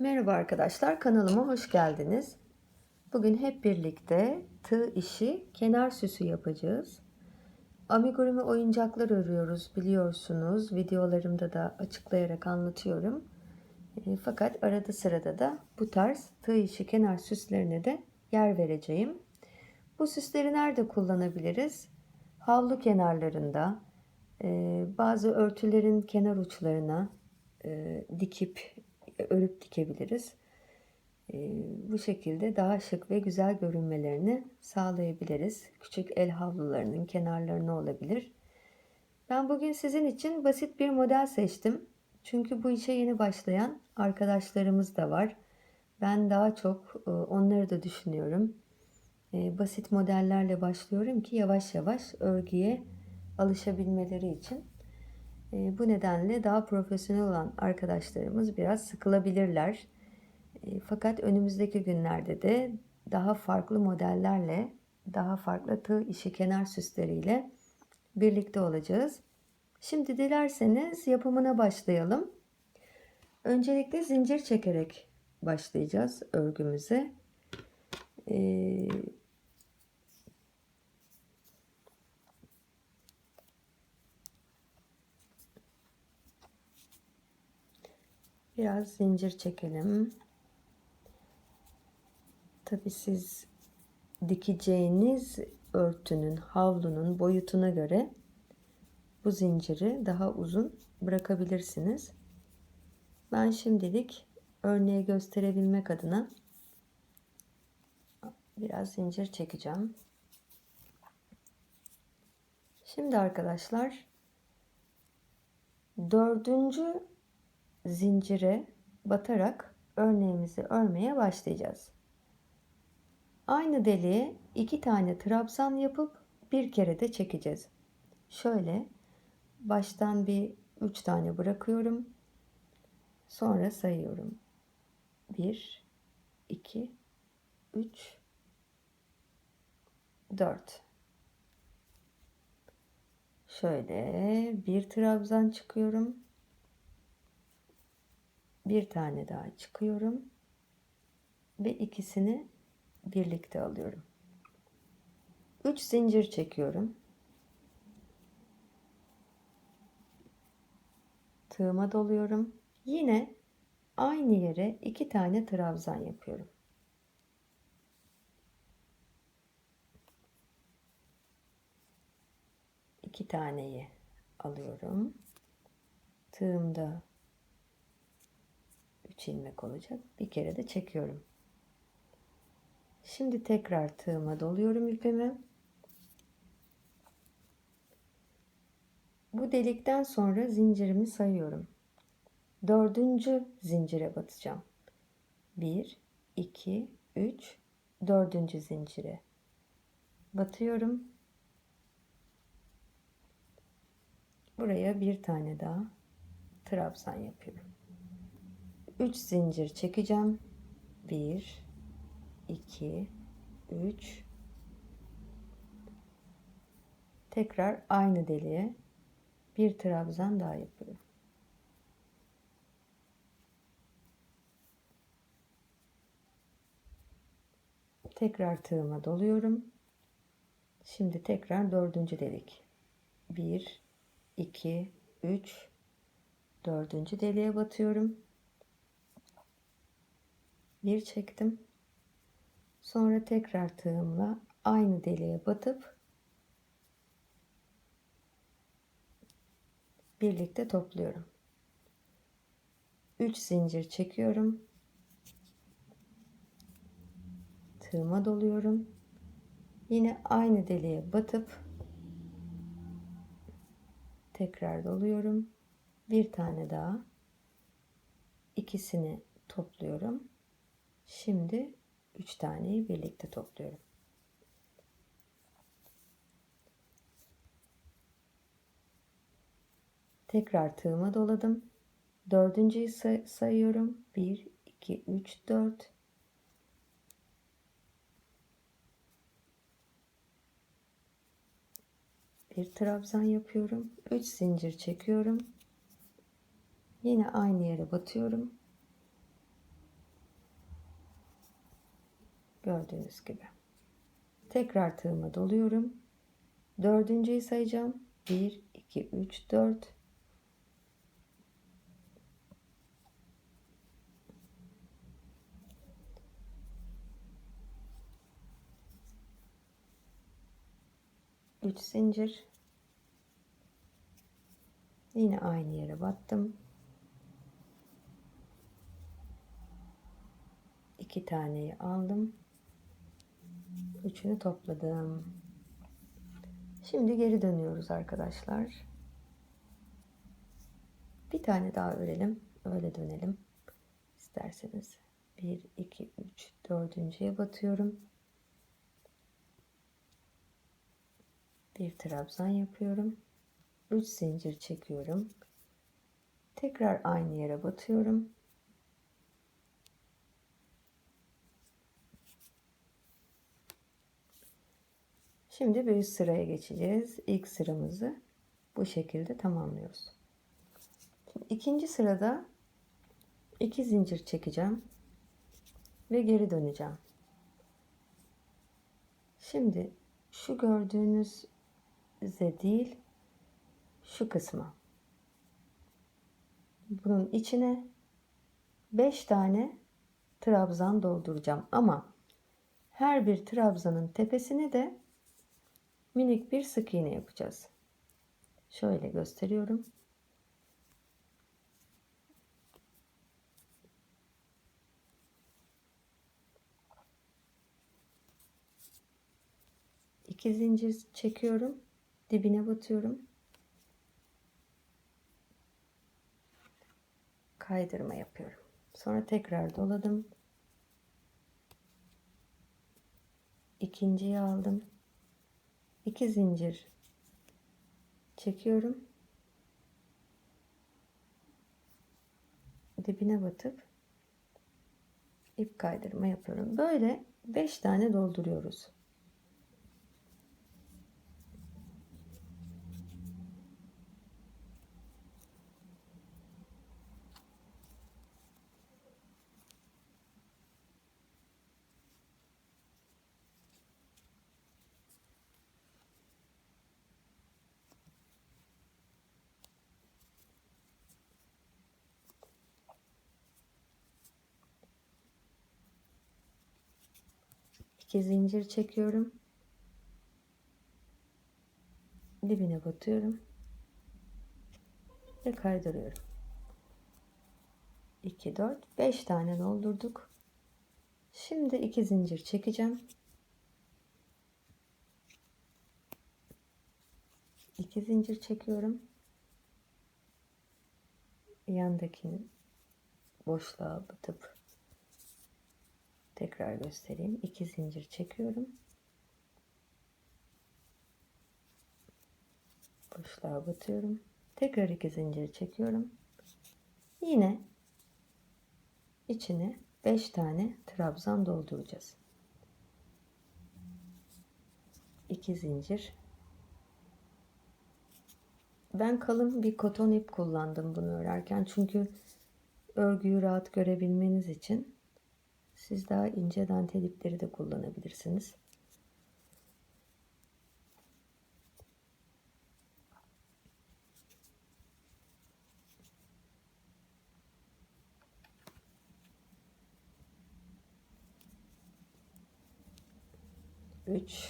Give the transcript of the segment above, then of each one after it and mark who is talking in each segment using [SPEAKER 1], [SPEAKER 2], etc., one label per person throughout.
[SPEAKER 1] Merhaba arkadaşlar, kanalıma hoş geldiniz. Bugün hep birlikte tığ işi kenar süsü yapacağız. Amigurumi oyuncaklar örüyoruz biliyorsunuz. Videolarımda da açıklayarak anlatıyorum. E, fakat arada sırada da bu tarz tığ işi kenar süslerine de yer vereceğim. Bu süsleri nerede kullanabiliriz? Havlu kenarlarında, e, bazı örtülerin kenar uçlarına e, dikip örüp dikebiliriz. Ee, bu şekilde daha şık ve güzel görünmelerini sağlayabiliriz. Küçük el havlularının kenarlarına olabilir. Ben bugün sizin için basit bir model seçtim. Çünkü bu işe yeni başlayan arkadaşlarımız da var. Ben daha çok e, onları da düşünüyorum. E, basit modellerle başlıyorum ki yavaş yavaş örgüye alışabilmeleri için. E, bu nedenle daha profesyonel olan arkadaşlarımız biraz sıkılabilirler. E, fakat önümüzdeki günlerde de daha farklı modellerle, daha farklı tığ işi kenar süsleriyle birlikte olacağız. Şimdi dilerseniz yapımına başlayalım. Öncelikle zincir çekerek başlayacağız örgümüze. Ee, Biraz zincir çekelim. Tabi siz dikeceğiniz örtünün, havlunun boyutuna göre bu zinciri daha uzun bırakabilirsiniz. Ben şimdilik örneği gösterebilmek adına biraz zincir çekeceğim. Şimdi arkadaşlar dördüncü zincire batarak örneğimizi örmeye başlayacağız. Aynı deliğe iki tane trabzan yapıp bir kere de çekeceğiz. Şöyle baştan bir üç tane bırakıyorum. Sonra sayıyorum. 1 2 3 4 Şöyle bir trabzan çıkıyorum bir tane daha çıkıyorum ve ikisini birlikte alıyorum. 3 zincir çekiyorum. Tığıma doluyorum. Yine aynı yere iki tane trabzan yapıyorum. İki taneyi alıyorum. Tığımda 3 ilmek olacak. Bir kere de çekiyorum. Şimdi tekrar tığıma doluyorum ipimi. Bu delikten sonra zincirimi sayıyorum. Dördüncü zincire batacağım. 1, 2, 3, dördüncü zincire batıyorum. Buraya bir tane daha trabzan yapıyorum. 3 zincir çekeceğim. 1 2 3 Tekrar aynı deliğe bir trabzan daha yapıyorum. Tekrar tığıma doluyorum. Şimdi tekrar dördüncü delik. 1 2 3 dördüncü deliğe batıyorum bir çektim. Sonra tekrar tığımla aynı deliğe batıp birlikte topluyorum. 3 zincir çekiyorum. Tığıma doluyorum. Yine aynı deliğe batıp tekrar doluyorum. Bir tane daha ikisini topluyorum. Şimdi 3 taneyi birlikte topluyorum. Tekrar tığıma doladım. Dördüncüyü say sayıyorum. 1, 2, 3, 4. Bir trabzan yapıyorum. 3 zincir çekiyorum. Yine aynı yere batıyorum Gördüğünüz gibi. Tekrar tığıma doluyorum. Dördüncüyü sayacağım. 1, 2, 3, 4. Üç zincir. Yine aynı yere battım. İki taneyi aldım. Üçünü topladım. Şimdi geri dönüyoruz arkadaşlar. Bir tane daha örelim. Öyle dönelim. İsterseniz 1, 2, 3, dördüncüye batıyorum. Bir trabzan yapıyorum. 3 zincir çekiyorum. Tekrar aynı yere batıyorum. Şimdi bir üst sıraya geçeceğiz. İlk sıramızı bu şekilde tamamlıyoruz. Şimdi ikinci sırada iki zincir çekeceğim ve geri döneceğim. Şimdi şu gördüğünüz ze değil şu kısma bunun içine 5 tane trabzan dolduracağım ama her bir trabzanın tepesine de minik bir sık iğne yapacağız. Şöyle gösteriyorum. İki zincir çekiyorum. Dibine batıyorum. Kaydırma yapıyorum. Sonra tekrar doladım. İkinciyi aldım. 2 zincir çekiyorum. Dibine batıp ip kaydırma yapıyorum. Böyle 5 tane dolduruyoruz. İki zincir çekiyorum. Dibine batıyorum. Ve kaydırıyorum. 2 4 5 tane doldurduk. Şimdi iki zincir çekeceğim. İki zincir çekiyorum. Yandakini boşluğa batıp Tekrar göstereyim. 2 zincir çekiyorum. Boşluğa batıyorum. Tekrar 2 zincir çekiyorum. Yine içine 5 tane trabzan dolduracağız. 2 zincir. Ben kalın bir koton ip kullandım bunu örerken çünkü örgüyü rahat görebilmeniz için siz daha ince dantel ipleri de kullanabilirsiniz. Üç,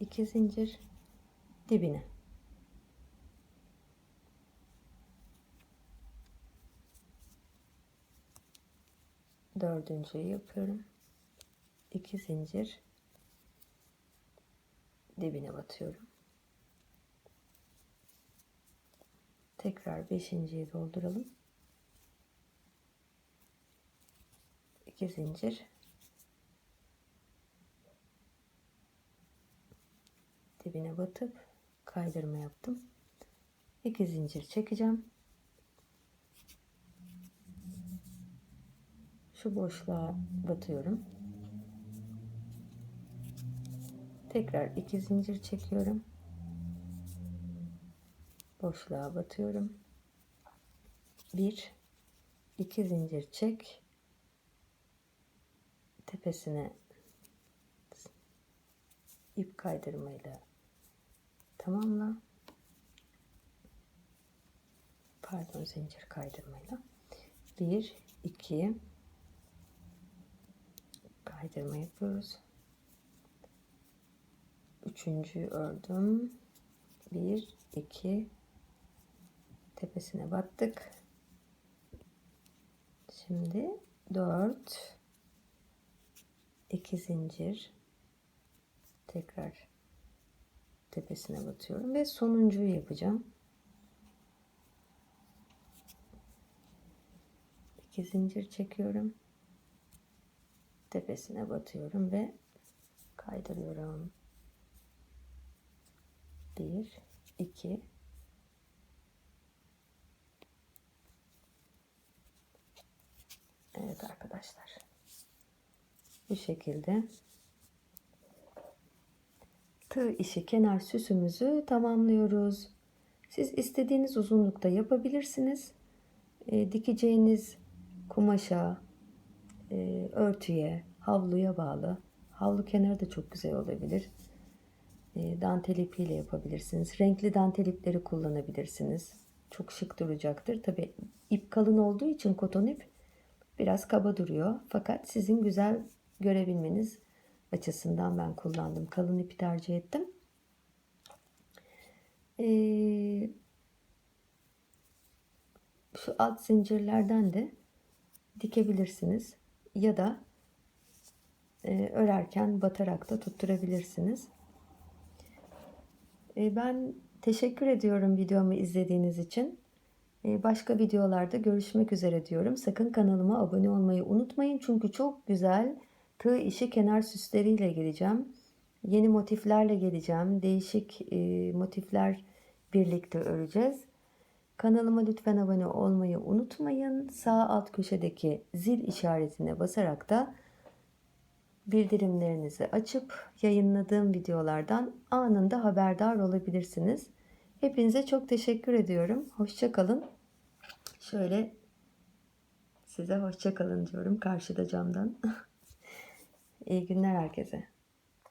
[SPEAKER 1] iki zincir dibine. Dördüncüyü yapıyorum. 2 zincir dibine batıyorum. Tekrar beşinciyi dolduralım. 2 zincir dibine batıp kaydırma yaptım. 2 zincir çekeceğim. Şu boşluğa batıyorum. Tekrar iki zincir çekiyorum. Boşluğa batıyorum. Bir, iki zincir çek. Tepesine ip kaydırmayla tamamla. Pardon zincir kaydırmayla. 1 2 kaydırma yapıyoruz. Üçüncüyü ördüm. 1 2 tepesine battık. Şimdi 4 2 zincir tekrar tepesine batıyorum ve sonuncuyu yapacağım. 2 zincir çekiyorum. Tepesine batıyorum ve kaydırıyorum. 1 2 Evet arkadaşlar. Bu şekilde tığ işi kenar süsümüzü tamamlıyoruz. Siz istediğiniz uzunlukta yapabilirsiniz. E, dikeceğiniz kumaşa, e, örtüye, havluya bağlı. Havlu kenarı da çok güzel olabilir. E, dantel ipiyle yapabilirsiniz. Renkli dantel ipleri kullanabilirsiniz. Çok şık duracaktır. Tabi ip kalın olduğu için koton ip biraz kaba duruyor. Fakat sizin güzel görebilmeniz açısından ben kullandım. Kalın ipi tercih ettim. Ee, şu alt zincirlerden de dikebilirsiniz. Ya da e, örerken batarak da tutturabilirsiniz. E, ben teşekkür ediyorum videomu izlediğiniz için. E, başka videolarda görüşmek üzere diyorum. Sakın kanalıma abone olmayı unutmayın. Çünkü çok güzel tığ işi kenar süsleriyle geleceğim. Yeni motiflerle geleceğim. Değişik e, motifler birlikte öreceğiz. Kanalıma lütfen abone olmayı unutmayın. Sağ alt köşedeki zil işaretine basarak da bildirimlerinizi açıp yayınladığım videolardan anında haberdar olabilirsiniz. Hepinize çok teşekkür ediyorum. Hoşçakalın. Şöyle size hoşçakalın diyorum karşıda camdan. İyi günler herkese.